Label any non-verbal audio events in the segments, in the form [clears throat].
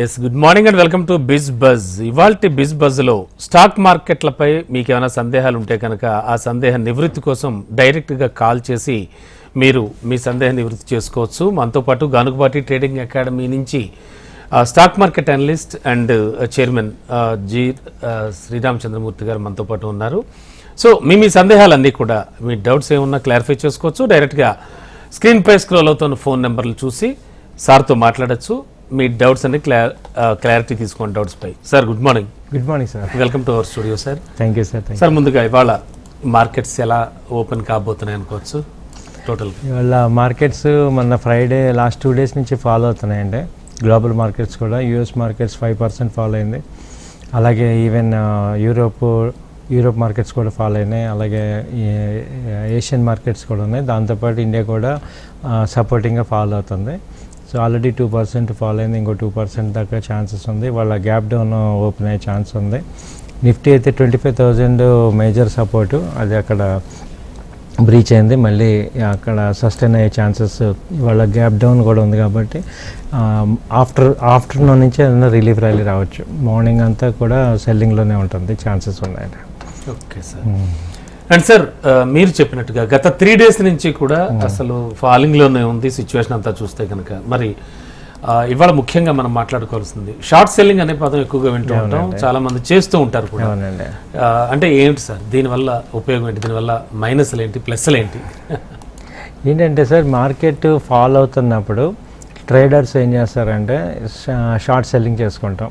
Yes good morning and welcome to biz buzz ఇవాల్టి బిజ్ బజ్లో stock మార్కెట్లపై మీకు ఏమైనా సందేహాలు ఉంటే కనుక ఆ సందేహ నివృత్తి కోసం డైరెక్ట్గా కాల్ చేసి మీరు మీ సందేహ నివృత్తి చేసుకోవచ్చు. మనతో పాటు గానుకపాటి ట్రేడింగ్ అకాడమీ నుంచి stock market analyst and chairman G Sriramachandramurthy గారు మనతో పాటు ఉన్నారు. సో మీ మీ సందేహాలన్నీ కూడా మీ డౌట్స్ ఏమన్నా క్లారిఫై చేసుకోవచ్చు. డైరెక్ట్గా స్క్రీన్ పై స్క్రోల్ అవుతున్న ఫోన్ నెంబర్లు చూసి సార్తో మాట్లాడొచ్చు. మీ డౌట్స్ అన్ని క్లా క్లారిటీ తీసుకోండి doubts pi. Sir good morning good morning sir welcome to our studio sir thank you sir sir ముందుగా ఇవాళ మార్కెట్స్ ఎలా ఓపెన్ కాబోతున్నాయి అనుకోవచ్చు? టోటల్ ఇవాళ మార్కెట్స్ మొన్న ఫ్రైడే లాస్ట్ టూ డేస్ నుంచి ఫాలో అవుతున్నాయండి. గ్లోబల్ మార్కెట్స్ కూడా US markets five percent fall అయింది. అలాగే ఈవెన్ యూరోప్ యూరోప్ మార్కెట్స్ కూడా ఫాలో అయినాయి. అలాగే ఏషియన్ మార్కెట్స్ కూడా ఉన్నాయి. దాంతోపాటు ఇండియా కూడా సపోర్టింగ్గా ఫాలో అవుతుంది. So already two percent fall అయింది ఇంకో టూ పర్సెంట్ దాకా ఛాన్సెస్ ఉంది. వాళ్ళ గ్యాప్ డౌన్ ఓపెన్ అయ్యే ఛాన్స్ ఉంది. నిఫ్టీ అయితే twenty five thousand major support అది అక్కడ బ్రీచ్ అయింది. మళ్ళీ అక్కడ సస్టైన్ అయ్యే ఛాన్సెస్ ఇవాళ గ్యాప్ డౌన్ కూడా ఉంది కాబట్టి ఆఫ్టర్ ఆఫ్టర్నూన్ నుంచి ఏదైనా రిలీఫ్ ర్యాలీ రావచ్చు. మార్నింగ్ అంతా కూడా సెల్లింగ్లోనే ఉంటుంది ఛాన్సెస్ ఉన్నాయి. ఓకే సార్ అండ్ సార్ మీరు చెప్పినట్టుగా గత త్రీ డేస్ నుంచి కూడా అసలు ఫాలింగ్లోనే ఉంది సిచ్యువేషన్ అంతా చూస్తే కనుక. మరి ఇవాళ ముఖ్యంగా మనం మాట్లాడుకోవాల్సింది షార్ట్ సెల్లింగ్ అనే పదం ఎక్కువగా వింటూ ఉంటాం చాలా మంది చేస్తూ ఉంటారు కూడా. అంటే ఏంటి సార్? దీనివల్ల ఉపయోగం ఏంటి? దీనివల్ల మైనస్లు ఏంటి? ప్లస్లు ఏంటి? ఏంటంటే సార్ మార్కెట్ ఫాలో అవుతున్నప్పుడు ట్రేడర్స్ ఏం చేస్తారంటే షార్ట్ సెల్లింగ్ చేసుకుంటాం.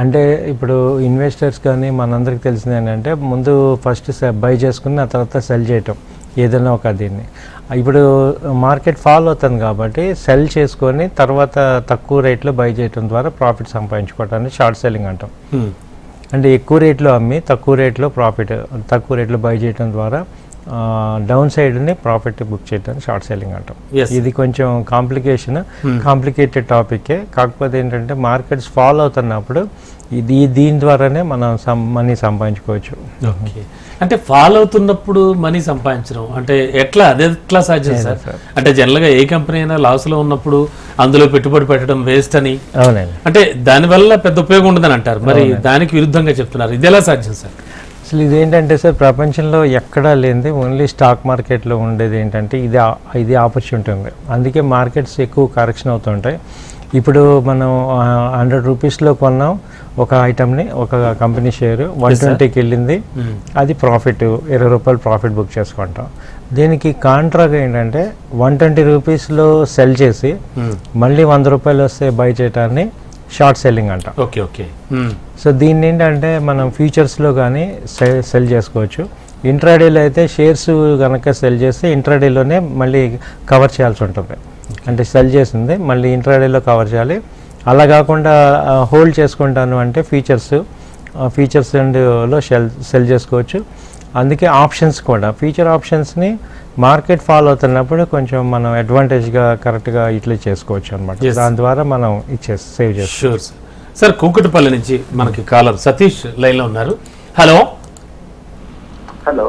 అంటే ఇప్పుడు ఇన్వెస్టర్స్ కానీ మనందరికి తెలిసింది ఏంటంటే ముందు ఫస్ట్ బై చేసుకుని ఆ తర్వాత సెల్ చేయటం. ఏదైనా ఒక దీన్ని. ఇప్పుడు మార్కెట్ ఫాలో అవుతుంది కాబట్టి సెల్ చేసుకొని తర్వాత తక్కువ రేట్లో బై చేయటం ద్వారా ప్రాఫిట్ సంపాదించుకోవటాన్ని షార్ట్ సెల్లింగ్ అంటాం. అంటే ఎక్కువ రేట్లో అమ్మి తక్కువ రేట్లో ప్రాఫిట్ తక్కువ రేట్లో బై చేయడం ద్వారా డౌన్ సైడ్ని ప్రాఫిట్ బుక్ చేయడం షార్ట్ సెల్లింగ్ అంటాం. ఇది కొంచెం కాంప్లికేషన్. కాంప్లికేటెడ్ టాపికే. కాకపోతే ఏంటంటే మార్కెట్స్ ఫాలో అవుతున్నప్పుడు ఇది దీని ద్వారానే మనం మనీ సంపాదించుకోవచ్చు. అంటే ఫాలో అవుతున్నప్పుడు మనీ సంపాదించడం. అంటే ఎట్లా? అదే ఎట్లా సాధ్యం సార్? అంటే జనరల్గా ఏ కంపెనీ అయినా లాస్లో ఉన్నప్పుడు అందులో పెట్టుబడి పెట్టడం వేస్ట్ అని. అవునండి. అంటే దానివల్ల పెద్ద ఉపయోగం ఉండదని అంటారు. మరి దానికి విరుద్ధంగా చెప్తున్నారు. ఇది ఎలా సాధ్యం సార్? అసలు ఇది ఏంటంటే సార్ ప్రపంచంలో ఎక్కడా లేనిది ఓన్లీ స్టాక్ మార్కెట్లో ఉండేది ఏంటంటే ఇది ఇది ఆపర్చునిటీ ఉంది. అందుకే మార్కెట్స్ ఎక్కువ కరెక్షన్ అవుతుంటాయి. ఇప్పుడు మనం హండ్రెడ్ రూపీస్లో కొన్నాం ఒక ఐటమ్ని ఒక కంపెనీ షేర్ వన్ ట్వంటీకి వెళ్ళింది. అది ప్రాఫిట్ ఇరవై రూపాయలు ప్రాఫిట్ బుక్ చేసుకుంటాం. దీనికి కాంట్రాగా ఏంటంటే వన్ ట్వంటీ రూపీస్లో సెల్ చేసి మళ్ళీ వంద రూపాయలు వస్తే బై చేయటాన్ని షార్ట్ సెల్లింగ్ అంటాం. Okay okay. సో దీన్ని ఏంటంటే మనం ఫ్యూచర్స్లో కానీ సెల్ సెల్ చేసుకోవచ్చు. ఇంట్రాడేలో అయితే షేర్స్ కనుక సెల్ చేస్తే ఇంట్రాడేలోనే మళ్ళీ కవర్ చేయాల్సి ఉంటుంది. అంటే సెల్ చేసింది మళ్ళీ ఇంట్రాడేలో కవర్ చేయాలి. అలా కాకుండా హోల్డ్ చేసుకుంటాను అంటే ఫీచర్స్ ఫీచర్స్ అండ్లో సెల్ సెల్ చేసుకోవచ్చు. అందుకే ఆప్షన్స్ కూడా. ఫీచర్ ఆప్షన్స్ని మార్కెట్ ఫాలో అవుతున్నప్పుడు కొంచెం మనం అడ్వాంటేజ్గా కరెక్ట్గా ఇట్లా చేసుకోవచ్చు అనమాట. దాని ద్వారా మనం ఇచ్చే సేవ్ చేసుకోవచ్చు షూర్ సార్ సార్ కూకటిపల్లి నుంచి మనకి కాలర్ సతీష్ లైన్లో ఉన్నారు hello hello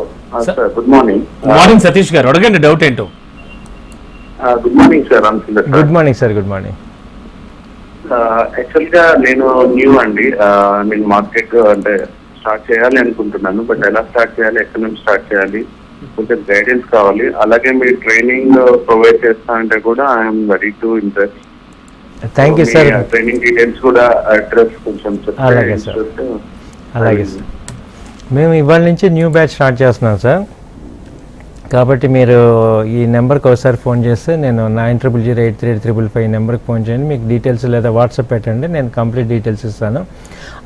sir good morning morning Satish గారు. అడగండి డౌట్ ఏంటో. Good morning sir good morning sir good morning యాక్చువల్గా నేను న్యూ అండి. నేను మార్కెట్ అంటే స్టార్ట్ చేయాలి అనుకుంటున్నాను బట్ ఎలా స్టార్ట్ చేయాలి ఎక్కడి నుంచి స్టార్ట్ చేయాలి కొంచెం గైడెన్స్ కావాలి. అలాగే మీరు ట్రైనింగ్ ప్రొవైడ్ చేస్తా అంటే కూడా I'm very to interest thank you sir training details కూడా అడ్రస్ కొంచెం అలాగే సార్. interest, అలాగే సార్ మేము ఇవాళ నుంచి న్యూ బ్యాచ్ స్టార్ట్ చేస్తున్నాం సార్ కాబట్టి మీరు ఈ నెంబర్కి ఒకసారి ఫోన్ చేస్తే నేను nine triple zero eight three triple five నెంబర్కి ఫోన్ చేయండి. మీకు డీటెయిల్స్ లేదా వాట్సాప్ పెట్టండి. నేను కంప్లీట్ డీటెయిల్స్ ఇస్తాను.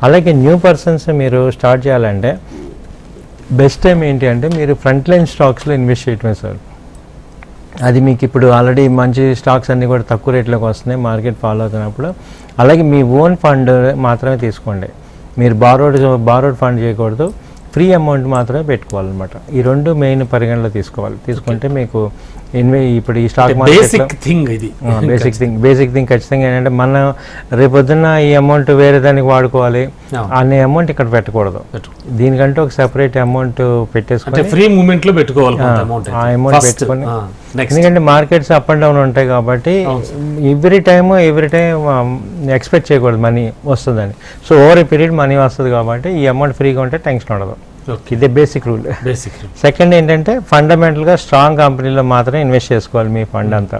అలాగే న్యూ పర్సన్స్ మీరు స్టార్ట్ చేయాలంటే బెస్ట్ టైం ఏంటి అంటే మీరు ఫ్రంట్ లైన్ స్టాక్స్లో ఇన్వెస్ట్ చేయటమే సార్. అది మీకు ఇప్పుడు ఆల్రెడీ మంచి స్టాక్స్ అన్నీ కూడా తక్కువ రేట్లోకి వస్తున్నాయి మార్కెట్ ఫాలో అవుతున్నప్పుడు. అలాగే మీ ఓన్ ఫండ్ మాత్రమే తీసుకోండి. మీరు బారోడ్ బారోడ్ ఫండ్ చేయకూడదు ఫ్రీ అమౌంట్ మాత్రమే పెట్టుకోవాలన్నమాట. ఈ రెండు మెయిన్ పరిగణలో తీసుకోవాలి. తీసుకుంటే మీకు ఇన్వే ఇప్పుడు ఈ స్టాక్ బేసిక్ థింగ్ ఇది. బేసిక్ థింగ్ బేసిక్ థింగ్ ఖచ్చితంగా ఏంటంటే మనం రేపొద్దున్న ఈ అమౌంట్ వేరే దానికి వాడుకోవాలి. అనే అమౌంట్ ఇక్కడ పెట్టకూడదు. పెట్టు. దీనికంటే ఒక సెపరేట్ అమౌంట్ అంటే పెట్టేసుకొని ఫ్రీ మూమెంట్లో పెట్టుకోవాలి ఆ, అమౌంట్ పెట్టుకొని ఎందుకంటే మార్కెట్స్ అప్ అండ్ డౌన్ ఉంటాయి కాబట్టి every time every time expect చేయకూడదు మనీ వస్తుందని. So over a period money వస్తుంది కాబట్టి ఈ అమౌంట్ ఫ్రీగా ఉంటే టెన్షన్ ఉండదు. ఇదే బేసిక్ రూల్ బేసిక్ సెకండ్ ఏంటంటే ఫండమెంటల్గా స్ట్రాంగ్ కంపెనీలో మాత్రమే ఇన్వెస్ట్ చేసుకోవాలి మీ ఫండ్ అంతా.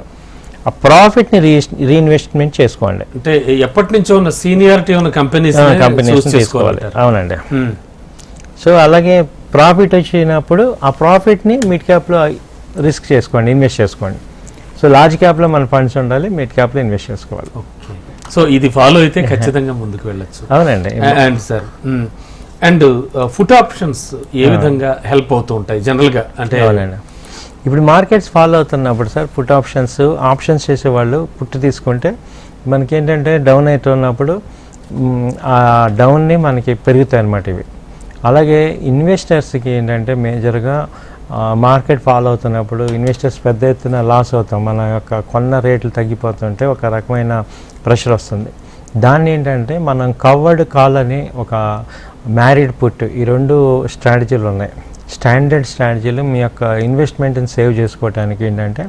ఆ ప్రాఫిట్ని రీ రీఇన్వెస్ట్మెంట్ చేసుకోండి అంటే ఎప్పటి నుంచో ఉన్న సీనియారిటీ ఉన్న కంపెనీస్ కంపెనీస్ తీసుకోవాలి. అవునండి. సో అలాగే ప్రాఫిట్ వచ్చినప్పుడు ఆ ప్రాఫిట్ని మిడ్ క్యాప్లో రిస్క్ చేసుకోండి ఇన్వెస్ట్ చేసుకోండి. సో లార్జ్ క్యాప్లో మన ఫండ్స్ ఉండాలి మిడ్ క్యాప్లో ఇన్వెస్ట్ చేసుకోవాలి. సో ఇది ఫాలో అయితే [laughs] ఖచ్చితంగా ముందుకు వెళ్ళొచ్చు. అవునండి. And sir and put options ఏ విధంగా హెల్ప్ అవుతూ ఉంటాయి జనరల్గా? అంటే ఇప్పుడు మార్కెట్స్ ఫాలో అవుతున్నప్పుడు సార్ పుట్ ఆప్షన్స్ ఆప్షన్స్ చేసేవాళ్ళు పుట్టు తీసుకుంటే మనకేంటంటే డౌన్ అవుతున్నప్పుడు ఆ డౌన్ని మనకి పెరుగుతాయి అన్నమాట ఇవి. అలాగే ఇన్వెస్టర్స్కి ఏంటంటే మేజర్గా మార్కెట్ ఫాలో అవుతున్నప్పుడు ఇన్వెస్టర్స్ పెద్ద ఎత్తున లాస్ అవుతాం. మన యొక్క కొన్న రేట్లు తగ్గిపోతుంటే ఒక రకమైన ప్రెషర్ వస్తుంది. దాన్ని ఏంటంటే మనం కవర్డ్ కాల్ అని ఒక మ్యారీడ్ పుట్ ఈ రెండు స్ట్రాటజీలు ఉన్నాయి. స్టాండర్డ్ స్ట్రాటజీలు మీ యొక్క ఇన్వెస్ట్మెంట్ని సేవ్ చేసుకోవడానికి ఏంటంటే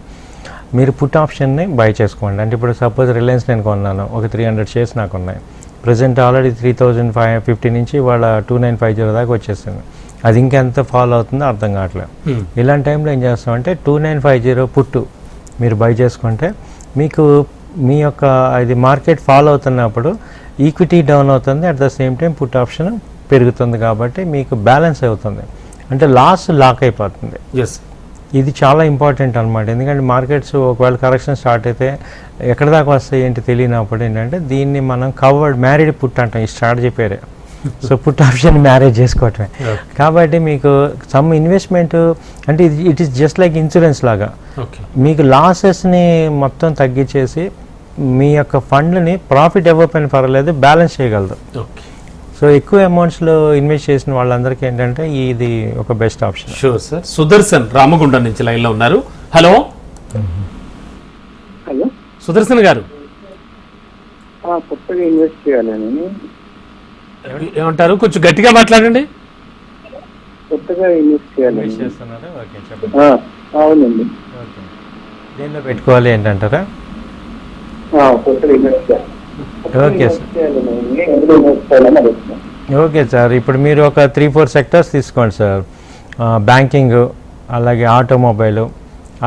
మీరు పుట్ ఆప్షన్ని బై చేసుకోండి. అంటే ఇప్పుడు సపోజ్ రిలయన్స్ నేను కొన్నాను ఒక త్రీ హండ్రెడ్ షేర్స్ నాకు ఉన్నాయి. Present already three thousand five fifty నుంచి ఇవాళ టూ నైన్ ఫైవ్ జీరో దాకా వచ్చేసింది. అది ఇంకెంత ఫాలో అవుతుందో అర్థం కావట్లేదు. Hmm. ఇలాంటి టైంలో ఏం చేస్తామంటే టూ నైన్ ఫైవ్ జీరో పుట్టు మీరు బై చేసుకుంటే మీకు మీ యొక్క ఇది మార్కెట్ ఫాలో అవుతున్నప్పుడు ఈక్విటీ డౌన్ అవుతుంది. At the same time put option పెరుగుతుంది కాబట్టి మీకు బ్యాలెన్స్ అవుతుంది. అంటే లాస్ లాక్ అయిపోతుంది. ఎస్ ఇది చాలా ఇంపార్టెంట్ అనమాట ఎందుకంటే మార్కెట్స్ ఒకవేళ కరెక్షన్ స్టార్ట్ అయితే ఎక్కడ దాకా వస్తాయి ఏంటి తెలియనప్పుడు ఏంటంటే దీన్ని మనం కవర్డ్ మ్యారీడ్ పుట్ అంటాం. ఈ స్ట్రాటజీ పేరే. [laughs] సో పుట్ ఆప్షన్ మ్యారేజ్ చేసుకోవటమే. కాబట్టి మీకు సమ్ ఇన్వెస్ట్మెంట్ అంటే ఇది it is just like insurance లాగా. మీకు లాసెస్ని మొత్తం తగ్గించేసి మీ యొక్క ఫండ్ని ప్రాఫిట్ ఇవ్వకపోయినా పర్వాలేదు బ్యాలెన్స్ చేయగలదు. ఓకే సో ఎక్కువ అమౌంట్స్లో ఇన్వెస్ట్ చేసిన వాళ్ళందరికీ ఏంటంటే ఇది ఒక best option sure sir Sudarshan Ramagundam నుంచి లైన్లో ఉన్నారు. హలో హలో సుదర్శన్ గారు. ఆ, కొత్తగా ఇన్వెస్ట్ చేయాలని ఏమంటారు? కొంచెం గట్టిగా మాట్లాడండి. కొత్తగా ఇన్వెస్ట్ చేయాలని చేస్తున్నారా? ఓకే చెప్పండి. ఆ, అవునండి. ఓకే. దేనిలో పెట్టుకోవాలి ఏంటంటారా? ఆ, కొత్తగా ఇన్వెస్ట్ చేయాలి? ఓకే అడుగుతున్నాను ఓకే సార్ ఇప్పుడు మీరు ఒక త్రీ ఫోర్ సెక్టర్స్ తీసుకోండి సార్ బ్యాంకింగ్ అలాగే ఆటోమొబైల్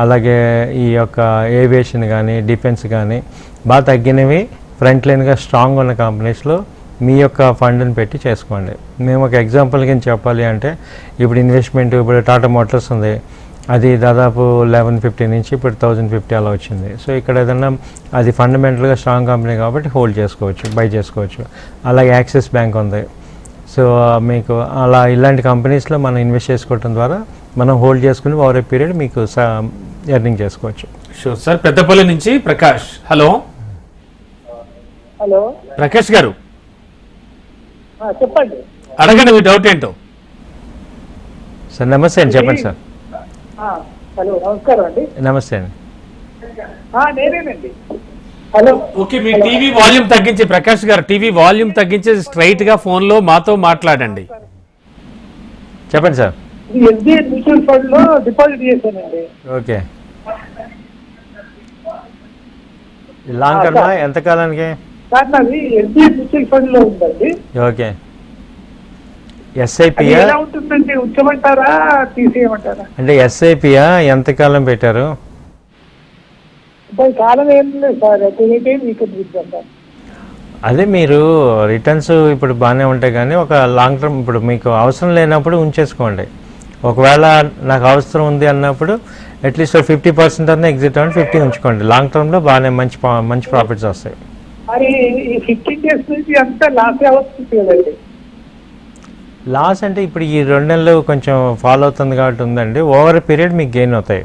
అలాగే ఈ యొక్క ఏవియేషన్ కానీ డిఫెన్స్ కానీ బాగా తగ్గినవి ఫ్రంట్ లైన్గా స్ట్రాంగ్ ఉన్న కంపెనీస్లో మీ యొక్క ఫండ్ని పెట్టి చేసుకోండి. మేము ఒక ఎగ్జాంపుల్ కింద చెప్పాలి అంటే ఇప్పుడు ఇన్వెస్ట్మెంట్ ఇప్పుడు టాటా మోటార్స్ ఉంది. అది దాదాపు లెవెన్ ఫిఫ్టీ నుంచి ఇప్పుడు థౌజండ్ ఫిఫ్టీ అలా వచ్చింది. సో ఇక్కడ ఏదన్నా అది ఫండమెంటల్గా స్ట్రాంగ్ కంపెనీ కాబట్టి హోల్డ్ చేసుకోవచ్చు బై చేసుకోవచ్చు. అలాగే యాక్సిస్ బ్యాంక్ ఉంది. సో మీకు అలా ఇలాంటి కంపెనీస్లో మనం ఇన్వెస్ట్ చేసుకోవడం ద్వారా మనం హోల్డ్ చేసుకుని ఓవర్ ఏ పీరియడ్ మీకు ఎర్నింగ్ చేసుకోవచ్చు. షూర్ సార్ పెద్దపల్లి నుంచి ప్రకాష్. హలో హలో ప్రకాష్ గారు. ఆ, చెప్పండి. అడగండి మీ డౌట్ ఏంటో? సార్ నమస్తే అండి. చెప్పండి సార్ హలో నమస్కారం అండి. నమస్తే అండి. ఆ, నేనేనండి. హలో. ఓకే మీ టీవీ వాల్యూమ్ తగ్గించి ప్రకాష్ గారు టీవీ వాల్యూమ్ తగ్గించి స్ట్రైట్గా ఫోన్లో మాతో మాట్లాడండి. చెప్పండి సార్. ఇది ఎస్బీఐ మ్యూచువల్ ఫండ్లో డిపాజిట్ చేశానండి. ఓకే. లాంగ్ టర్మా? ఎంత కాలానికి? సార్ నాది ఎస్బీఐ మ్యూచువల్ ఫండ్లో ఉందండి. ఓకే. ఎస్ఐపియా ఉంటుందండి? ఉంచమంటారా? తీసేయమంటారా? అంటే ఎస్ఐపియా ఎంతకాలం పెట్టారు? కాలం ఏం లేదు సార్. అదే మీకు అదే మీరు రిటర్న్స్ ఇప్పుడు బాగానే ఉంటాయి కానీ ఒక లాంగ్ టర్మ్ ఇప్పుడు మీకు అవసరం లేనప్పుడు ఉంచేసుకోండి. ఒకవేళ నాకు అవసరం ఉంది అన్నప్పుడు అట్లీస్ట్ ఫిఫ్టీ పర్సెంట్ అన్న ఎగ్జిట్ అవ్వండి ఫిఫ్టీ ఉంచుకోండి. లాంగ్ టర్మ్లో బాగానే మంచి మంచి ప్రాఫిట్స్ వస్తాయి. మరి ఈ ఫిఫ్టీన్ డేస్ నుంచి అంతా లాస్ కదండి? లాస్ అంటే ఇప్పుడు ఈ రెండు నెలలు కొంచెం ఫాలో అవుతుంది కాబట్టి ఉందండి. ఓవర్ పీరియడ్ మీకు గెయిన్ అవుతాయి.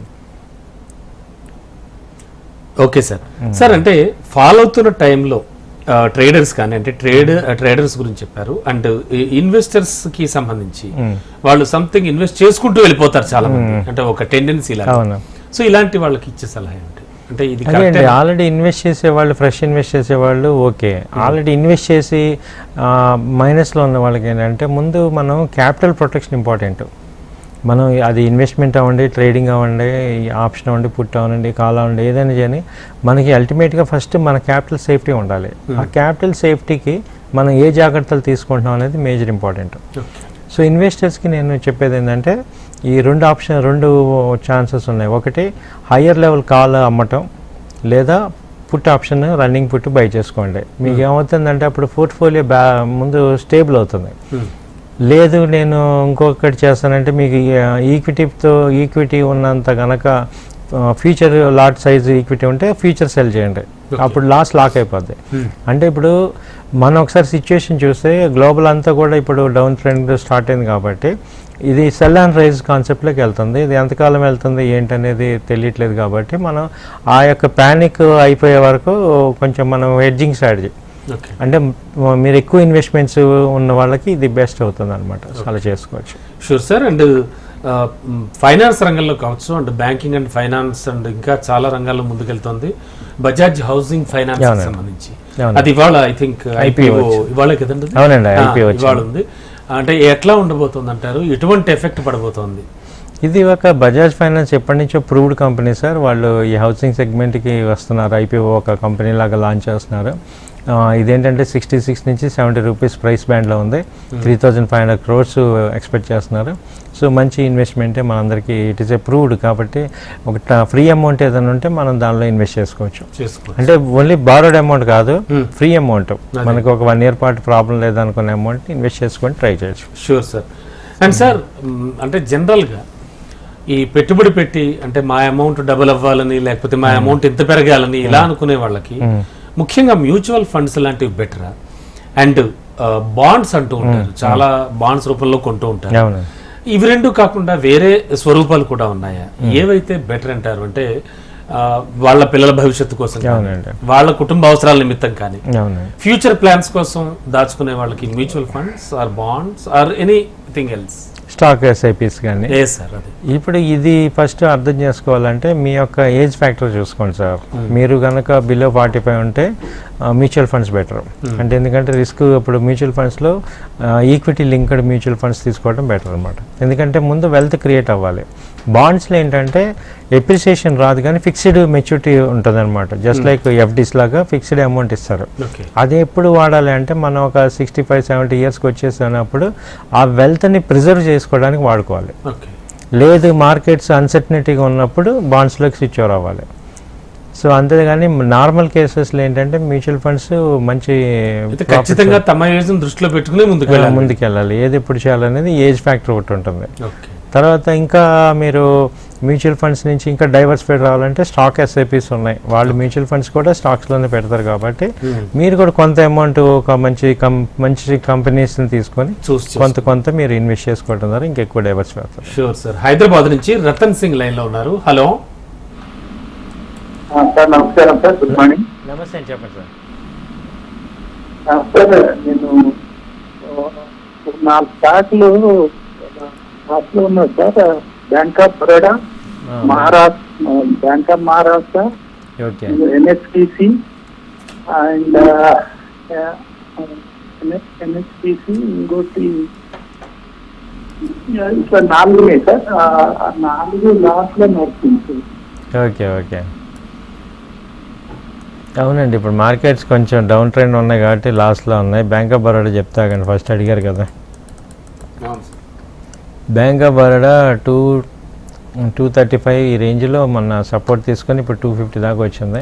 Okay sir. సార్ అంటే ఫాలో అవుతున్న టైంలో ట్రేడర్స్ కానీ అంటే ట్రేడ్ ట్రేడర్స్ గురించి చెప్పారు. అండ్ ఇన్వెస్టర్స్కి సంబంధించి వాళ్ళు సంథింగ్ ఇన్వెస్ట్ చేసుకుంటూ వెళ్ళిపోతారు చాలా మంది అంటే ఒక టెండెన్సీ లాగా. సో ఇలాంటి వాళ్ళకి ఇచ్చే సలహా ఏంటి అంటే ఇది అదే ఆల్రెడీ ఇన్వెస్ట్ చేసేవాళ్ళు ఫ్రెష్ ఇన్వెస్ట్ చేసేవాళ్ళు ఓకే. ఆల్రెడీ ఇన్వెస్ట్ చేసి మైనస్లో ఉన్న వాళ్ళకి ఏంటంటే ముందు మనం క్యాపిటల్ ప్రొటెక్షన్ ఇంపార్టెంట్ మనం అది ఇన్వెస్ట్మెంట్ అవ్వండి ట్రేడింగ్ అవ్వండి ఆప్షన్ అవ్వండి పుట్ అవ్వండి కాల్ అవ్వండి ఏదైనా కానీ మనకి అల్టిమేట్గా ఫస్ట్ మన క్యాపిటల్ సేఫ్టీ ఉండాలి. ఆ క్యాపిటల్ సేఫ్టీకి మనం ఏ జాగ్రత్తలు తీసుకుంటున్నాం అనేది మేజర్ ఇంపార్టెంట్ సో ఇన్వెస్టర్స్కి నేను చెప్పేది ఏంటంటే ఈ రెండు ఆప్షన్ రెండు ఛాన్సెస్ ఉన్నాయి. ఒకటి హయ్యర్ లెవెల్ కాల్ అమ్మటం లేదా put option running put buy చేసుకోండి. మీకు ఏమవుతుందంటే అప్పుడు పోర్ట్ఫోలియో బ్యా ముందు స్టేబుల్ అవుతుంది. Hmm. లేదు నేను ఇంకొకటి చేస్తానంటే మీకు ఈక్విటీతో ఈక్విటీ ఉన్నంత కనుక ఫ్యూచర్ లాట్ సైజ్ ఈక్విటీ ఉంటే ఫ్యూచర్ సెల్ చేయండి. అప్పుడు లాస్ లాక్ అయిపోద్ది. Hmm. అంటే ఇప్పుడు మనం ఒకసారి సిచ్యుయేషన్ చూస్తే గ్లోబల్ అంతా కూడా ఇప్పుడు డౌన్ ట్రెండ్ స్టార్ట్ అయింది కాబట్టి ఇది సెల్ అండ్ రైజ్ కాన్సెప్ట్లోకి వెళ్తుంది. ఇది ఎంతకాలం వెళ్తుంది? ఏంటనేది తెలియట్లేదు కాబట్టి మనం ఆ యొక్క ప్యానిక్ అయిపోయే వరకు కొంచెం మనం హెడ్జింగ్ స్ట్రాటజీ. అంటే మీరు ఎక్కువ ఇన్వెస్ట్మెంట్స్ ఉన్న వాళ్ళకి ఇది బెస్ట్ అవుతుంది అనమాట అలా చేసుకోవచ్చు. షూర్ సార్ అండ్ ఫైనాన్స్ రంగంలో కావచ్చు. And banking and finance and ఇంకా చాలా రంగాల్లో ముందుకెళ్తోంది. Bajaj housing finance. సంబంధించి. అది ఇవాళ ఐ థింక్ ఐపీఓ. ఇవాళ కదండి? అవునండి. ఇవాళ ఉంది. అంటే ఎట్లా ఉండబోతుంది అంటారు ఎటువంటి ఎఫెక్ట్ పడబోతోంది? ఇది ఒక బజాజ్ ఫైనాన్స్ ఎప్పటి నుంచో ప్రూవ్డ్ కంపెనీ సార్. వాళ్ళు ఈ హౌసింగ్ సెగ్మెంట్కి వస్తున్నారు. ఐపీఓ ఒక కంపెనీ లాగా లాంచ్ చేస్తున్నారు. ఇదేంటంటే సిక్స్టీ సిక్స్ నుంచి సెవెంటీ రూపీస్ ప్రైస్ బ్యాండ్లో ఉంది. Three thousand five hundred crores expect చేస్తున్నారు. సో మంచి ఇన్వెస్ట్మెంటే మనందరికీ ఇట్ ఈస్ ఏ ప్రూవ్డ్ కాబట్టి ఒక ఫ్రీ అమౌంట్ ఏదైనా ఉంటే మనం దానిలో ఇన్వెస్ట్ చేసుకోవచ్చు. చేసుకో అంటే ఓన్లీ బారోడ్ అమౌంట్ కాదు Hmm. ఫ్రీ అమౌంట్ మనకు ఒక వన్ ఇయర్ పాటు ప్రాబ్లం లేదనుకునే అమౌంట్ ఇన్వెస్ట్ చేసుకొని ట్రై చేయొచ్చు. షూర్ సార్ అండ్ సార్ అంటే జనరల్గా ఈ పెట్టుబడి పెట్టి అంటే మా అమౌంట్ డబుల్ అవ్వాలని లేకపోతే మా అమౌంట్ ఎంత పెరగాలని ఇలా అనుకునే వాళ్ళకి ముఖ్యంగా మ్యూచువల్ ఫండ్స్ లాంటివి బెటరా. అండ్ బాండ్స్ అంటూ ఉంటారు. చాలా బాండ్స్ రూపంలో కొంటూ ఉంటారు. ఇవి రెండు కాకుండా వేరే స్వరూపాలు కూడా ఉన్నాయా? ఏవైతే బెటర్ అంటారు అంటే వాళ్ళ పిల్లల భవిష్యత్తు కోసం. వాళ్ళ కుటుంబ అవసరాల నిమిత్తం కానీ ఫ్యూచర్ ప్లాన్స్ కోసం దాచుకునే వాళ్ళకి mutual funds or bonds or anything else. Stock SIPs కానీ ఇప్పుడు ఇది ఫస్ట్ అర్థం చేసుకోవాలంటే మీ యొక్క ఏజ్ ఫ్యాక్టర్ చూసుకోండి సార్. మీరు కనుక బిలో ఫార్టీ ఫైవ్ ఉంటే మ్యూచువల్ ఫండ్స్ బెటర్ అంటే ఎందుకంటే రిస్క్ ఇప్పుడు మ్యూచువల్ ఫండ్స్లో ఈక్విటీ లింక్డ్ మ్యూచువల్ ఫండ్స్ తీసుకోవడం బెటర్ అనమాట ఎందుకంటే ముందు వెల్త్ క్రియేట్ అవ్వాలి. బాండ్స్లో ఏంటంటే ఎప్రిసియేషన్ రాదు కానీ ఫిక్స్డ్ మెచ్యూరిటీ ఉంటుంది అనమాట జస్ట్ లైక్ ఎఫ్డీస్ లాగా ఫిక్స్డ్ అమౌంట్ ఇస్తారు. అది ఎప్పుడు వాడాలి అంటే మనం ఒక సిక్స్టీ ఫైవ్ సెవెంటీ ఇయర్స్కి వచ్చేసినప్పుడు ఆ వెల్త్ని ప్రిజర్వ్ చేసుకోవడానికి వాడుకోవాలి. లేదు మార్కెట్స్ అన్సర్టనిటీగా ఉన్నప్పుడు బాండ్స్లోకి స్విచ్ ఓవర్ అవ్వాలి. సో అంతేగాని నార్మల్ కేసెస్లో ఏంటంటే మ్యూచువల్ ఫండ్స్ మంచి ఖచ్చితంగా తమ ఏజ్ దృష్టిలో పెట్టుకుని ముందుకు వెళ్ళాలి ముందుకు వెళ్ళాలి ఏది ఎప్పుడు చేయాలనేది ఏజ్ ఫ్యాక్టర్ ఒకటి ఉంటుంది. తర్వాత ఇంకా మీరు మ్యూచువల్ ఫండ్స్ నుంచి ఇంకా డైవర్సిఫైడ్ రావాలంటే స్టాక్ ఎస్ఐపిస్ ఉన్నాయి. వాళ్ళు మ్యూచువల్ ఫండ్స్ కూడా స్టాక్స్లోనే పెడతారు కాబట్టి మీరు కూడా కొంత అమౌంట్ ఒక మంచి కం మంచి కంపెనీస్ని తీసుకొని కొంత కొంత మీరు ఇన్వెస్ట్ చేసుకోవడం ద్వారా ఇంకెక్కువ డైవర్సిఫై అవుతారు. షూర్ సార్ హైదరాబాద్ నుంచి రతన్ సింగ్ లైన్లో ఉన్నారు. హలో. సార్ నమస్కారం సార్ గుడ్ మార్నింగ్. నమస్తే చెప్పండి సార్. సార్ నేను నాలుగు స్టాక్లు స్టాక్లు ఉన్నాయి sir. Bank of Baroda Maharashtra bank of Maharashtra NHPC and NHPC ఇంకోటి ఇట్లా నాలుగు ఉన్నాయి సార్. నాలుగు లాస్ట్లో నడుస్తుంది సార్. Okay okay. అవునండి ఇప్పుడు మార్కెట్స్ కొంచెం డౌన్ ట్రెండ్ ఉన్నాయి కాబట్టి లాస్ట్లో ఉన్నాయి. బ్యాంక్ ఆఫ్ బరోడా చెప్తా కానీ ఫస్ట్ అడిగారు కదా. Bank of Baroda two two thirty five ఈ రేంజ్లో మొన్న సపోర్ట్ తీసుకొని ఇప్పుడు టూ ఫిఫ్టీ దాకా వచ్చింది.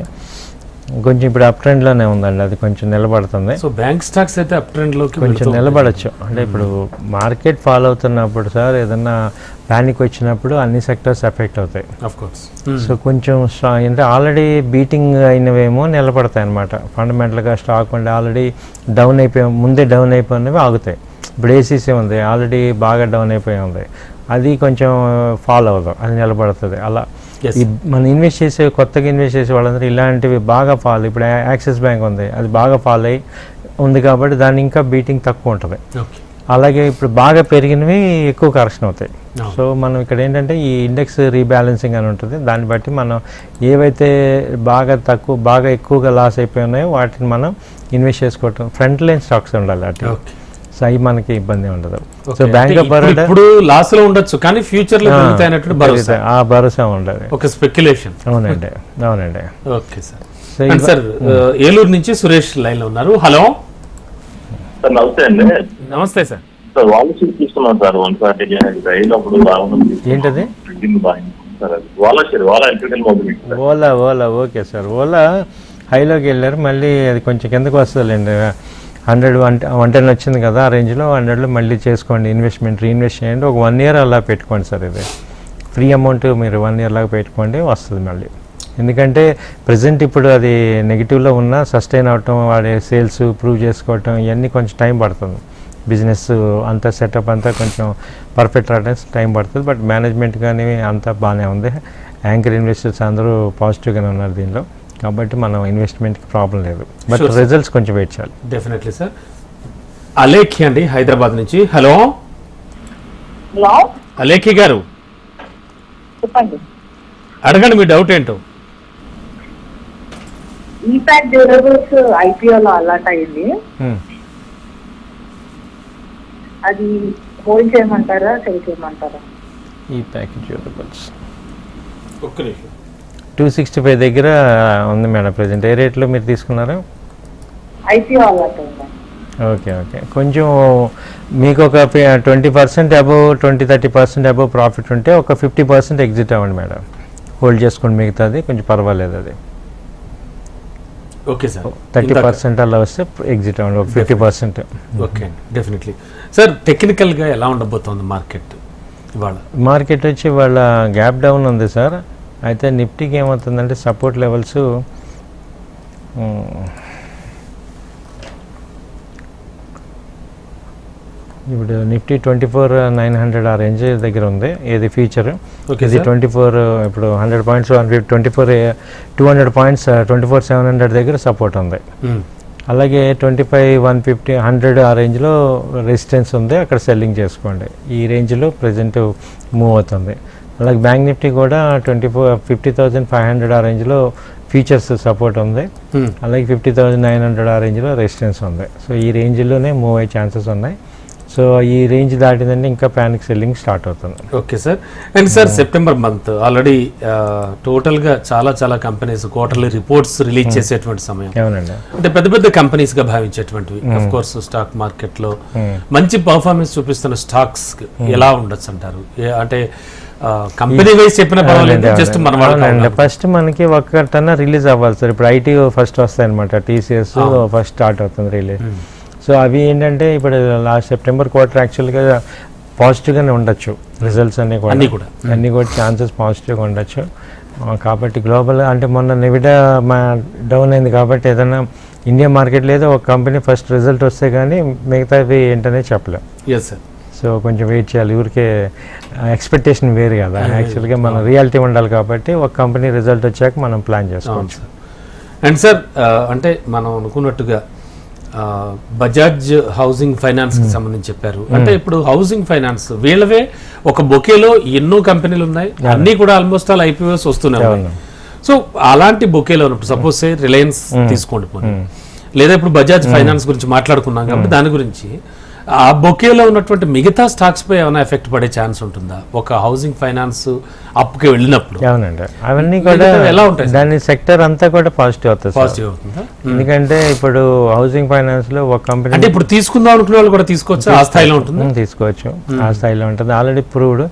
కొంచెం ఇప్పుడు అప్ ట్రెండ్లోనే ఉందండి. అది కొంచెం నిలబడుతుంది. సో బ్యాంక్ స్టాక్స్ అయితే అప్ ట్రెండ్లోకి కొంచెం నిలబడచ్చు. అంటే ఇప్పుడు మార్కెట్ ఫాలో అవుతున్నప్పుడు సార్ ఏదన్నా ప్యానిక్ వచ్చినప్పుడు అన్ని సెక్టర్స్ ఎఫెక్ట్ అవుతాయి. కోర్స్ సో కొంచెం స్ట్రా- అంటే ఆల్రెడీ బీటింగ్ అయినవేమో నిలబడతాయి అనమాట ఫండమెంటల్గా స్టాక్ ఉండి ఆల్రెడీ డౌన్ అయిపోయి ముందే డౌన్ అయిపోయినవి ఆగుతాయి. ఇప్పుడు ఏసీసీ ఉంది. ఆల్రెడీ బాగా డౌన్ అయిపోయి ఉంది. అది కొంచెం ఫాలో అవుదాం అది నిలబడుతుంది. అలా. ఈ మనం ఇన్వెస్ట్ చేసే కొత్తగా ఇన్వెస్ట్ చేసే వాళ్ళందరూ ఇలాంటివి బాగా ఫాలో ఇప్పుడు యాక్సిస్ బ్యాంక్ ఉంది అది బాగా ఫాలో అయ్యి ఉంది కాబట్టి దాన్ని ఇంకా బీటింగ్ తక్కువ ఉంటుంది. అలాగే ఇప్పుడు బాగా పెరిగినవి ఎక్కువ కరెక్షన్ అవుతాయి. సో మనం ఇక్కడ ఏంటంటే ఈ ఇండెక్స్ రీబ్యాలెన్సింగ్ అని ఉంటుంది. దాన్ని బట్టి మనం ఏవైతే బాగా తక్కువ బాగా ఎక్కువగా లాస్ అయిపోయి ఉన్నాయో వాటిని మనం ఇన్వెస్ట్ చేసుకోవటం. ఫ్రంట్ లైన్ స్టాక్స్ ఉండాలి అటు ఓకే సో అవి మనకి ఇబ్బంది ఉండదు. So okay. Bank of Baroda ఇప్పుడు లాస్లో ఉండొచ్చు కానీ ఫ్యూచర్లో పెరుగుతాయి. అన్నట్టు భరోసా. ఆ భరోసా ఉండాలి ఒక స్పెక్యులేషన్ అవునండి అవునండి. Okay sir. సార్ ఏలూరు నుంచి సురేష్ లైన్లో ఉన్నారు. హలో. సార్ నమస్తే అండి. నమస్తే సార్. సార్ వాళ్ళు షీట్ తీసుకున్నాం సార్ వన్ ఫార్టీ రైలు అప్పుడు బాగుంది ఏంటది? Ola Ola okay sir. Ola హైలోకి వెళ్ళారు మళ్ళీ అది కొంచెం కిందకు వస్తుందిలేండి హండ్రెడ్ వన్ వన్ టెన్ వచ్చింది కదా ఆ రేంజ్లో హండ్రెడ్లో మళ్ళీ చేసుకోండి ఇన్వెస్ట్మెంట్ రీఇన్వెస్ట్ చేయండి. ఒక వన్ ఇయర్ అలా పెట్టుకోండి సార్ ఇది. ఫ్రీ అమౌంట్ మీరు వన్ ఇయర్ లాగా పెట్టుకోండి వస్తుంది మళ్ళీ. ఎందుకంటే ప్రజెంట్ ఇప్పుడు అది నెగిటివ్లో ఉన్న సస్టైన్ అవటం వాడి సేల్స్ ప్రూవ్ చేసుకోవటం ఇవన్నీ కొంచెం టైం పడుతుంది. బిజినెస్ అంతా సెటప్ అంతా కొంచెం పర్ఫెక్ట్ రావడానికి టైం పడుతుంది. బట్ మేనేజ్మెంట్ కానీ అంతా బాగానే ఉంది. యాంకర్ ఇన్వెస్టర్స్ అందరూ పాజిటివ్గానే ఉన్నారు దీనిలో. కాబట్టి మనం ఇన్వెస్ట్మెంట్కి ప్రాబ్లం లేదు. బట్. రిజల్ట్స్ కొంచెం వెయిట్ చేయాలి. డెఫినెట్లీ సార్ అలేఖి అండి హైదరాబాద్ నుంచి. హలో? హలో? అలేఖి గారు. చెప్పండి. అడగండి మీ డౌట్ ఏంటో. ఈపాక్ డ్యూరబుల్స్ ఐపీఓలో అలాట్ అయింది. Hmm. అది హోల్డ్ చేయమంటారా సెల్ చేయమంటారా? ఈ ప్యాకేజ్ యూరబుల్స్ ఒక్క నిమిషం. టూ సిక్స్టీ ఫైవ్ దగ్గర ఉంది మేడం ప్రజెంట్. ఏ రేట్లో మీరు తీసుకున్నారు? Okay okay. కొంచెం మీకు ఒక twenty percent above twenty thirty percent above profit ఉంటే ఒక ఫిఫ్టీ పర్సెంట్ ఎగ్జిట్ అవ్వండి మేడం. హోల్డ్ చేసుకోండి మిగతాది కొంచెం పర్వాలేదు అది. Okay sir. థర్టీ పర్సెంట్ అలా వస్తే ఎగ్జిట్ అవ్వండి ఒక fifty percent. Okay definitely. Sir టెక్నికల్గా ఎలా ఉండబోతోంది మార్కెట్ ఇవాళ? మార్కెట్ వచ్చి వాళ్ళ గ్యాప్ డౌన్ ఉంది సార్. అయితే నిఫ్టీకి ఏమవుతుందంటే సపోర్ట్ లెవెల్స్ ఇప్పుడు Nifty twenty four nine hundred ఆ రేంజ్ దగ్గర ఉంది ఏది ఫీచర్ ఓకే ఇది ట్వంటీ ఫోర్ ఇప్పుడు hundred points one fifty twenty four two hundred points twenty four seven hundred దగ్గర సపోర్ట్ ఉంది. అలాగే twenty five one fifty hundred ఆ రేంజ్లో రెసిస్టెన్స్ ఉంది అక్కడ సెల్లింగ్ చేసుకోండి. ఈ రేంజ్లో ప్రజెంట్ మూవ్ అవుతుంది. అలాగే బ్యాంక్ నిఫ్టీ కూడా twenty four fifty thousand five hundred ఆ రేంజ్లో ఫీచర్స్ సపోర్ట్ ఉంది. అలాగే ఫిఫ్టీ థౌజండ్ నైన్ హండ్రెడ్ ఆ రేంజ్లో రెసిస్టెన్స్ ఉంది. సో ఈ రేంజ్లోనే మూవ్ అయ్యే ఛాన్సెస్ ఉన్నాయి. సో ఈ రేంజ్ దాటిందంటే ఇంకా ప్యానిక్ సెల్లింగ్ స్టార్ట్ అవుతుంది. Okay sir. And sir September month already టోటల్గా చాలా చాలా కంపెనీస్ క్వార్టర్లీ రిపోర్ట్స్ రిలీజ్ చేసేటువంటి సమయం. అవునండి. అంటే పెద్ద పెద్ద కంపెనీస్గా భావించేటువంటివి అఫ్ కోర్స్ స్టాక్ మార్కెట్లో మంచి పర్ఫార్మెన్స్ చూపిస్తున్న స్టాక్స్ ఎలా ఉండొచ్చు అంటారు? అంటే కంపెనీ వైజ్ చెప్పిన జస్ట్ మన ఫస్ట్ మనకి ఒక్కటన్నా రిలీజ్ అవ్వాలి సార్. ఇప్పుడు ఐటీ ఫస్ట్ వస్తాయి అనమాట టీసీఎస్ ఫస్ట్ స్టార్ట్ అవుతుంది రిలీజ్ సో అవి ఏంటంటే ఇప్పుడు లాస్ట్ సెప్టెంబర్ క్వార్టర్ యాక్చువల్గా పాజిటివ్గానే ఉండొచ్చు. రిజల్ట్స్ అన్నీ కూడా. అన్నీ కూడా. అన్నీ కూడా ఛాన్సెస్ పాజిటివ్గా ఉండొచ్చు. ఆ, కాబట్టి గ్లోబల్ అంటే మొన్న నివిడా మా డౌన్ అయింది కాబట్టి ఏదైనా ఇండియా మార్కెట్ లేదా ఒక కంపెనీ ఫస్ట్ రిజల్ట్ వస్తే కానీ మిగతావి ఏంటనే చెప్పలేం. ఎస్ సార్ సో కొంచెం వెయిట్ చేయాలి. ఊరికే ఎక్స్పెక్టేషన్ వేరు కదా. యాక్చువల్గా మన రియాలిటీ ఉండాలి కాబట్టి ఒక కంపెనీ రిజల్ట్ వచ్చాక మనం ప్లాన్ చేసుకోవచ్చు. అండ్ సార్ అంటే మనం అనుకున్నట్టుగా బజాజ్ హౌసింగ్ ఫైనాన్స్కి సంబంధించి చెప్పారు. అంటే ఇప్పుడు హౌసింగ్ ఫైనాన్స్ వీళ్ళవే ఒక బొకేలో ఎన్నో కంపెనీలు ఉన్నాయి. అన్ని కూడా ఆల్మోస్ట్ ఆల్ ఐపీఓస్ వస్తున్నాయి. సో అలాంటి బొకేలో ఉన్నప్పుడు సపోజ్ రిలయన్స్ తీసుకోండి పోనీ. లేదా ఇప్పుడు బజాజ్ ఫైనాన్స్ గురించి మాట్లాడుకున్నాం కాబట్టి దాని గురించి ఆ బొకేలో ఉన్నటువంటి మిగతా స్టాక్స్ పై ఏమైనా ఎఫెక్ట్ పడే ఛాన్స్ ఉంటుందా? ఒక హౌసింగ్ ఫైనాన్స్ అప్కి వెళ్ళినప్పుడు. అవునండి. అవన్నీ కూడా ఎలా ఉంటాయి? దాని సెక్టర్ అంతా కూడా పాజిటివ్ అవుతుంది పాజిటివ్ అవుతుందా? ఎందుకంటే ఇప్పుడు హౌసింగ్ ఫైనాన్స్లో ఒక కంపెనీ అంటే ఇప్పుడు తీసుకుందాం అనుకునే వాళ్ళు కూడా తీసుకోవచ్చు? ఆ స్థాయిలో ఉంటుంది? తీసుకోవచ్చు. ఆ స్థాయిలో ఉంటుంది. ఆల్రెడీ ప్రూవ్డ్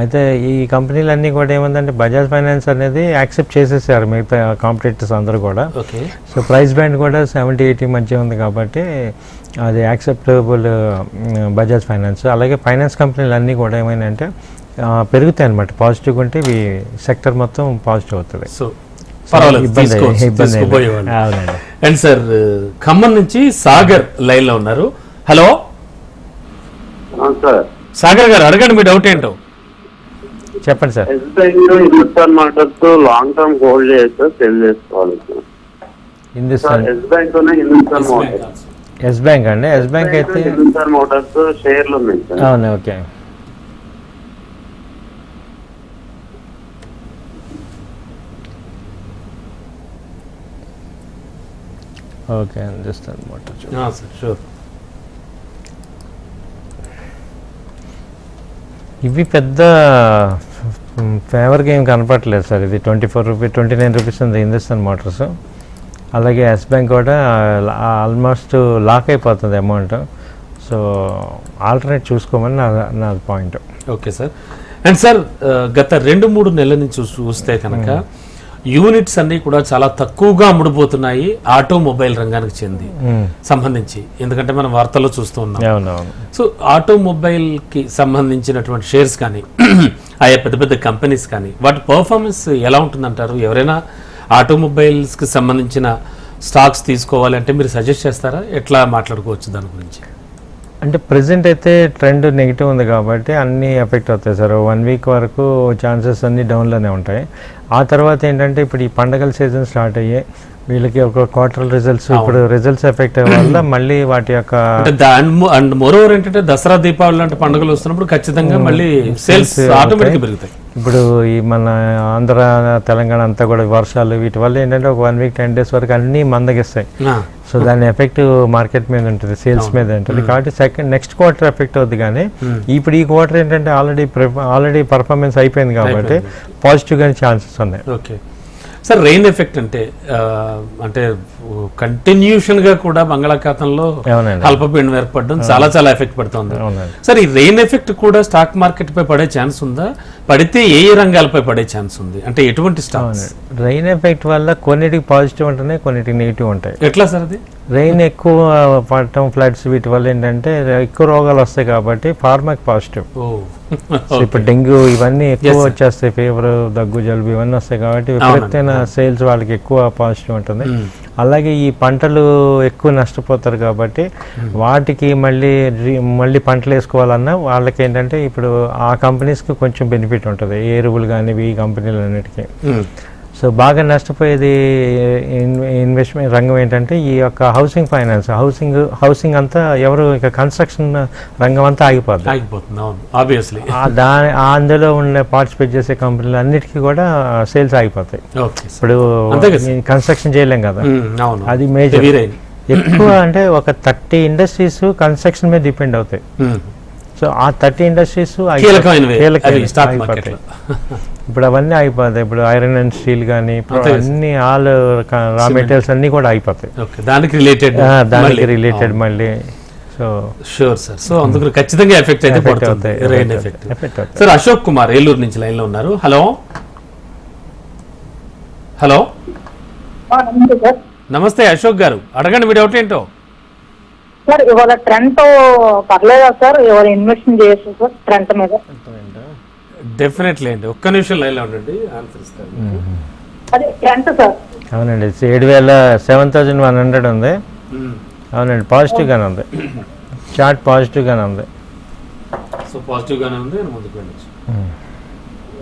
అయితే ఈ కంపెనీలన్నీ కూడా ఏముందంటే బజాజ్ ఫైనాన్స్ అనేది యాక్సెప్ట్ చేసేసారు మిగతా కాంపిటేటర్స్ అందరూ కూడా. సో ప్రైస్ బ్యాండ్ కూడా సెవెంటీ ఎయిటీ మధ్య ఉంది కాబట్టి అది యాక్సెప్టబుల్ బజాజ్ ఫైనాన్స్. అలాగే ఫైనాన్స్ కంపెనీలు అన్నీ కూడా ఏమైందంటే ఆ, పెరుగుతాయి అనమాట పాజిటివ్గా ఉంటే ఇవి సెక్టర్ మొత్తం పాజిటివ్ అవుతుంది. సో అండ్ సార్ ఖమ్మం నుంచి సాగర్ లైన్లో ఉన్నారు. హలో? సార్. సాగర్ గారు అడగండి మీ డౌట్ ఏంటో. చెప్పండి sir. Hindustan long term hold చేయొచ్చు సెల్ చేసుకోవాలి Hindustan. Yes bank Hindustan Yes bank అండి ఎస్ బ్యాంక్ అయితే మోటార్స్ షేర్లు ఉన్నాయి సార్. అవును ఓకే. ఓకే అందిస్తాను మోటార్ సార్ షూర్ ఇవి పెద్ద ఫేవర్గా ఏం కనపడలేదు సార్ ఇది twenty four rupee twenty nine rupees ఉంది హిందుస్థాన్ మోటార్స్ అలాగే ఎస్ బ్యాంక్ కూడా ఆల్మోస్ట్ లాక్ అయిపోతుంది అమౌంట్ సో ఆల్టర్నేట్ చూసుకోమని నా నా point okay sir and sir గత రెండు మూడు నెలల నుంచి చూస్తే కనుక యూనిట్స్ అన్ని కూడా చాలా తక్కువగా అమ్ముడుపోతున్నాయి ఆటోమొబైల్ రంగానికి చెంది సంబంధించి. ఎందుకంటే మనం వార్తల్లో చూస్తూ ఉన్నాం. సో ఆటోమొబైల్కి సంబంధించినటువంటి షేర్స్ కానీ [clears throat] ఆయా పెద్ద పెద్ద కంపెనీస్ కానీ వాటి పర్ఫార్మెన్స్ ఎలా ఉంటుందంటారు? ఎవరైనా ఆటోమొబైల్స్కి సంబంధించిన స్టాక్స్ తీసుకోవాలంటే మీరు సజెస్ట్ చేస్తారా? ఎట్లా మాట్లాడుకోవచ్చు దాని గురించి? అంటే ప్రజెంట్ అయితే ట్రెండ్ నెగిటివ్ ఉంది కాబట్టి అన్నీ ఎఫెక్ట్ అవుతాయి సార్. వన్ వీక్ వరకు ఛాన్సెస్ అన్నీ డౌన్లోనే ఉంటాయి. ఆ తర్వాత ఏంటంటే ఇప్పుడు ఈ పండగల సీజన్ స్టార్ట్ అయ్యి వీళ్ళకి ఒక క్వార్టర్ రిజల్ట్స్ ఇప్పుడు రిజల్ట్స్ ఎఫెక్ట్ వల్ల మళ్ళీ వాటి యొక్క అండ్ మోరోవర్ ఏంటంటే దసరా దీపావళి లాంటి పండుగలు వస్తున్నప్పుడు ఖచ్చితంగా మళ్ళీ సేల్స్ ఆటోమేటిక్ పెరుగుతాయి. ఇప్పుడు ఈ మన ఆంధ్ర తెలంగాణ అంతా కూడా వర్షాలు వీటి వల్ల ఏంటంటే ఒక వన్ వీక్ టెన్ డేస్ వరకు అన్నీ మందగిస్తాయి. సో దాని ఎఫెక్ట్ మార్కెట్ మీద ఉంటుంది సేల్స్ మీద ఉంటుంది. కాబట్టి సెకండ్ నెక్స్ట్ క్వార్టర్ ఎఫెక్ట్ అవుద్ది కానీ ఇప్పుడు ఈ క్వార్టర్ ఏంటంటే ఆల్రెడీ ఆల్రెడీ పర్ఫార్మెన్స్ అయిపోయింది కాబట్టి పాజిటివ్ గానే ఛాన్సెస్ ఉన్నాయి. ఓకే. సార్ రెయిన్ ఎఫెక్ట్ అంటే అంటే కంటిన్యూషన్గా కూడా బంగాళాఖాతంలో. అల్పపీడనం ఏర్పడడం చాలా చాలా ఎఫెక్ట్ పడుతుంది. సార్ ఈ రెయిన్ ఎఫెక్ట్ కూడా స్టాక్ మార్కెట్ పై పడే ఛాన్స్ ఉందా? పడితే ఏ ఏ రంగాలపై పడే ఛాన్స్ ఉంది? అంటే ఎటువంటి స్టాక్స్ రెయిన్ ఎఫెక్ట్ వల్ల కొన్నిటికి పాజిటివ్ ఉంటున్నాయి కొన్నిటికి నెగిటివ్ ఉంటాయి. ఎట్లా సార్ అది? రెయిన్ ఎక్కువ పడటం ఫ్లడ్స్ వీటి వల్ల ఏంటంటే ఎక్కువ రోగాలు వస్తాయి కాబట్టి ఫార్మాకి పాజిటివ్. ఇప్పుడు డెంగ్యూ ఇవన్నీ ఎక్కువ వచ్చేస్తాయి ఫీవర్ దగ్గు జలుబు ఇవన్నీ వస్తాయి కాబట్టి విపరీతమైన సేల్స్ వాళ్ళకి ఎక్కువ పాజిటివ్ ఉంటుంది. అలాగే ఈ పంటలు ఎక్కువ నష్టపోతారు కాబట్టి వాటికి మళ్ళీ మళ్ళీ పంటలు వేసుకోవాలన్నా వాళ్ళకి ఏంటంటే ఇప్పుడు ఆ కంపెనీస్కి కొంచెం బెనిఫిట్ ఉంటుంది. ఏ ఎరువులు కానీ ఈ కంపెనీలు అన్నిటికీ సో బాగా నష్టపోయేది ఇన్- ఇన్వెస్ట్మెంట్ రంగం ఏంటంటే ఈ యొక్క హౌసింగ్ ఫైనాన్స్ హౌసింగ్ హౌసింగ్ అంతా ఎవరు ఇక కన్స్ట్రక్షన్ రంగం అంతా ఆగిపోద్ది. ఆగిపోతుంది అవును ఆబ్వియస్లీ దాని అందులో ఉండే పార్టిసిపేట్ చేసే కంపెనీలు అన్నిటికీ కూడా సేల్స్ ఆగిపోతాయి. ఇప్పుడు. కన్స్ట్రక్షన్ చేయలేం కదా. అది మేజర్. ఎక్కువ అంటే ఒక థర్టీ ఇండస్ట్రీస్ కన్స్ట్రక్షన్ మీద డిపెండ్ అవుతాయి. సో ఆ థర్టీ ఇండస్ట్రీస్ కీలకమైనవి. ఇప్పుడు అవన్నీ అయిపోతాయి ఇప్పుడు ఐరన్ అండ్ స్టీల్ కానీ అన్ని ఆల్ రా మెటీరియల్స్ అన్ని కూడా అయిపోతాయి ఓకే దానికి రిలేటెడ్ ఆ, దానికి రిలేటెడ్ మళ్ళీ. సో షూర్ సార్ సో అందుకు ఖచ్చితంగా ఎఫెక్ట్ అయితే పడుతుంది. ఎఫెక్ట్. సార్ అశోక్ కుమార్ ఏలూరు నుంచి లైన్లో ఉన్నారు హలో హలో నమస్తే సార్. నమస్తే అశోక్ గారు. అడగండి మీ డౌట్ ఏంటో? సార్ ఇవాళ ట్రెంట్ పర్లేదా సార్? ఎవరు ఇన్వెస్ట్మెంట్ చేయొచ్చు సార్? ట్రెంట్ మీద. డెఫినెట్లీ అండి. ఒక్క నిమిషం లైన్లో ఉండండి ఆన్సర్ ఇస్తాను. అదే ట్రెంట్ సార్? అవునండి ఏడు వేల సెవెన్ థౌజండ్ వన్ హండ్రెడ్ ఉంది. అవునండి పాజిటివ్గానే ఉంది. చార్ట్ పాజిటివ్గానే ఉంది. సో పాజిటివ్ గానే ఉంది ముందుకు వెళ్ళచ్చు.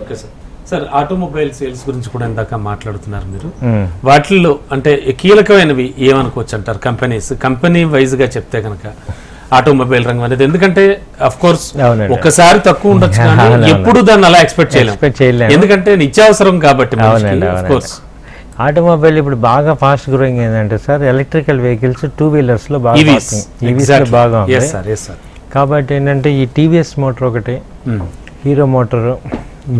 Okay sir. Sir automobile sales గురించి కూడా ఇందాక మాట్లాడుతున్నారు మీరు. వాటిల్లో అంటే కీలకమైనవి ఏమనుకోవచ్చు అంటారు? కంపెనీస్. కంపెనీ వైజ్గా చెప్తే కనుక ఆటోమొబైల్ రంగం అనేది. ఎందుకంటే అఫ్ కోర్స్. ఒక్కసారి తక్కువ ఉండొచ్చు కానీ. ఎప్పుడు దాన్ని అలా ఎక్స్పెక్ట్ చేయలేం. Expect చేయలేము. ఎందుకంటే నిత్యావసరం కాబట్టి. కోర్స్ ఆటోమొబైల్ ఇప్పుడు బాగా ఫాస్ట్ గ్రోయింగ్ ఏంటంటే సార్ ఎలక్ట్రికల్ వెహికల్స్ టూ వీలర్స్లో బాగా ఈవీస్ ఈవీస్లో బాగా కాబట్టి ఏంటంటే ఈ టీవీఎస్ మోటార్ ఒకటి హీరో మోటార్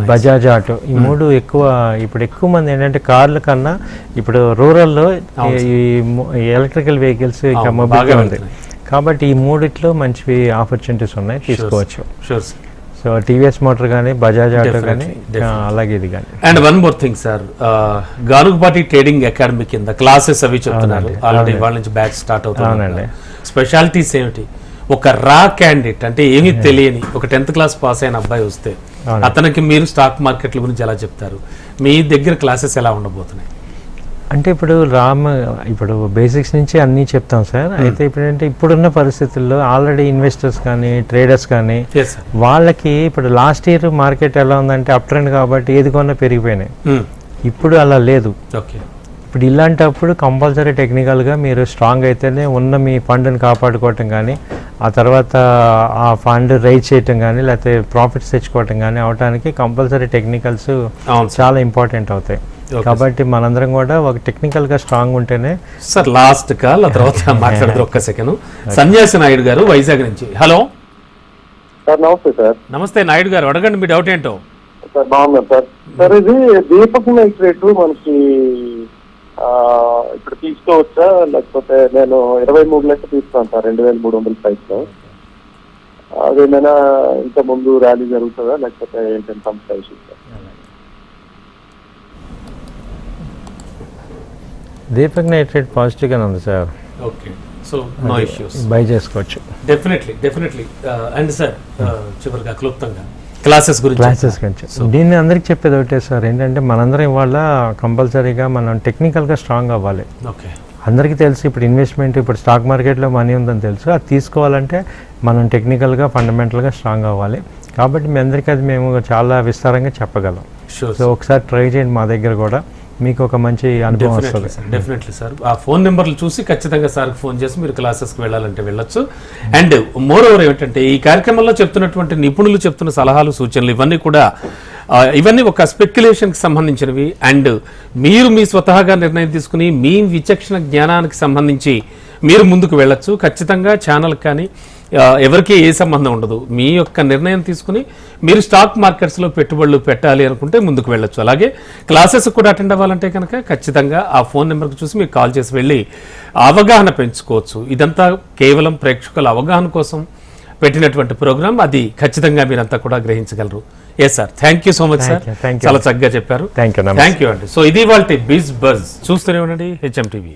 బజాజ్ ఆటో ఈ మూడు ఎక్కువ ఇప్పుడు ఎక్కువ మంది ఏంటంటే కార్ల కన్నా ఇప్పుడు రూరల్లో ఈ ఎలక్ట్రికల్ వెహికల్స్ ఇంకా మొబైల్ బాగా ఉంది. కాబట్టి ఈ మూడిట్లో మంచివి ఆపర్చునిటీస్ ఉన్నాయి తీసుకోవచ్చు. Sure sir so TVS motor కానీ బజాజ్ ఆటో కానీ అలాగే ఇది కానీ and one more thing sir Ganugupati trading academy కింద క్లాసెస్ అవి చెప్తున్నారు. ఆల్రెడీ వాళ్ళ నుంచి బ్యాచ్ స్టార్ట్ అవుతుంది. స్పెషాలిటీస్ ఏమిటి? ఒక రా క్యాండిడేట్ అంటే ఏమీ తెలియని ఒక టెన్త్ క్లాస్ పాస్ అయిన అబ్బాయి వస్తే అతనికి మీరు స్టాక్ మార్కెట్ల గురించి ఎలా చెప్తారు? మీ దగ్గర క్లాసెస్ ఎలా ఉండబోతున్నాయి? అంటే ఇప్పుడు రామ్ ఇప్పుడు బేసిక్స్ నుంచి అన్నీ చెప్తాం సార్. అయితే ఇప్పుడు ఏంటంటే ఇప్పుడున్న పరిస్థితుల్లో ఆల్రెడీ ఇన్వెస్టర్స్ కానీ ట్రేడర్స్ కానీ వాళ్ళకి ఇప్పుడు లాస్ట్ ఇయర్ మార్కెట్ ఎలా ఉందంటే అప్ ట్రెండ్ కాబట్టి ఏది కొన్నా పెరిగిపోయినాయి. ఇప్పుడు అలా లేదు. ఓకే ఇప్పుడు ఇలాంటప్పుడు కంపల్సరీ టెక్నికల్గా మీరు స్ట్రాంగ్ అయితేనే ఉన్న మీ ఫండ్ని కాపాడుకోవటం కానీ ఆ తర్వాత ఆ ఫండ్ రైజ్ చేయటం కానీ లేకపోతే ప్రాఫిట్స్ తెచ్చుకోవటం కానీ అవడానికి కంపల్సరీ టెక్నికల్స్ చాలా ఇంపార్టెంట్ అవుతాయి. కాబట్టి మనందరం కూడా ఒక టెక్నికల్గా స్ట్రాంగ్ ఉంటేనే సార్ లాస్ట్ కాల్ ఆ తర్వాత [laughs] మాట్లాడదు ఒక్క సెకండ్ సన్యాసి నాయుడు గారు వైజాగ్ నుంచి. హలో సార్ నమస్తే సార్. నమస్తే నాయుడు గారు అడగండి మీ డౌట్ ఏంటో? సార్ బాగున్నాను సార్. సార్ ఇది దీపక్ నైట్రేట్ మనకి ఆ, ఇప్పుడు తీసుకోవచ్చా? లేకపోతే నేను ఇరవై మూడు లక్షలు తీసుకున్నాను సార్ రెండు వేల మూడు వందల ప్రైస్లో అదేమైనా ఇంత ముందు ర్యాలీ జరుగుతుందా? లేకపోతే ఏంటంటే సంస్థ ఇష్యూ సార్ దీపక్ నైట్రేట్ పాజిటివ్గానే ఉంది sir. Okay. So no issues buy చేసుకోవచ్చు. డెఫినెట్లీ డెఫినెట్లీ అండ్ సార్ చివరిగా క్లుప్తంగా క్లాసెస్ గురించి క్లాసెస్ గురించి. దీన్ని అందరికి చెప్పేది ఒకటే సార్ ఏంటంటే మనందరం ఇవాళ కంపల్సరీగా మనం టెక్నికల్గా స్ట్రాంగ్ అవ్వాలి. ఓకే. అందరికీ తెలుసు ఇప్పుడు ఇన్వెస్ట్మెంట్ ఇప్పుడు స్టాక్ మార్కెట్లో మనీ ఉందని తెలుసు. అది తీసుకోవాలంటే మనం టెక్నికల్గా ఫండమెంటల్గా స్ట్రాంగ్ అవ్వాలి. కాబట్టి మీ అందరికీ అది మేము చాలా విస్తారంగా చెప్పగలం. సో ఒకసారి ట్రై చేయండి మా దగ్గర కూడా. మీకు ఒక మంచి అనుభవం వస్తుంది. డెఫినెట్లీ సార్ ఆ ఫోన్ నెంబర్లు చూసి ఖచ్చితంగా సార్కి ఫోన్ చేసి మీరు క్లాసెస్కి వెళ్ళాలంటే వెళ్ళొచ్చు. అండ్ మోర్ ఓవర్ ఏమిటంటే ఈ కార్యక్రమంలో చెప్తున్నటువంటి నిపుణులు చెప్తున్న సలహాలు సూచనలు ఇవన్నీ కూడా ఇవన్నీ ఒక స్పెక్యులేషన్కి సంబంధించినవి. అండ్ మీరు మీ స్వతహాగా నిర్ణయం తీసుకుని మీ విచక్షణ జ్ఞానానికి సంబంధించి మీరు ముందుకు వెళ్ళొచ్చు. ఖచ్చితంగా ఛానల్కి కానీ ఎవరికి ఏ సంబంధం ఉండదు. మీ యొక్క నిర్ణయం తీసుకుని మీరు స్టాక్ మార్కెట్స్లో పెట్టుబడులు పెట్టాలి అనుకుంటే ముందుకు వెళ్ళొచ్చు. అలాగే క్లాసెస్ కూడా అటెండ్ అవ్వాలంటే కనుక ఖచ్చితంగా ఆ ఫోన్ నెంబర్కి చూసి మీకు కాల్ చేసి వెళ్ళి అవగాహన పెంచుకోవచ్చు. ఇదంతా కేవలం ప్రేక్షకుల అవగాహన కోసం పెట్టినటువంటి ప్రోగ్రామ్. అది ఖచ్చితంగా మీరంతా కూడా గ్రహించగలరు. Yes sir thank you so much sir. చాలా చక్కగా చెప్పారు. థ్యాంక్ యూ అండి. సో ఇది వాళ్ళ బిజ్ బజ్ చూస్తూనే ఉండండి. HM TV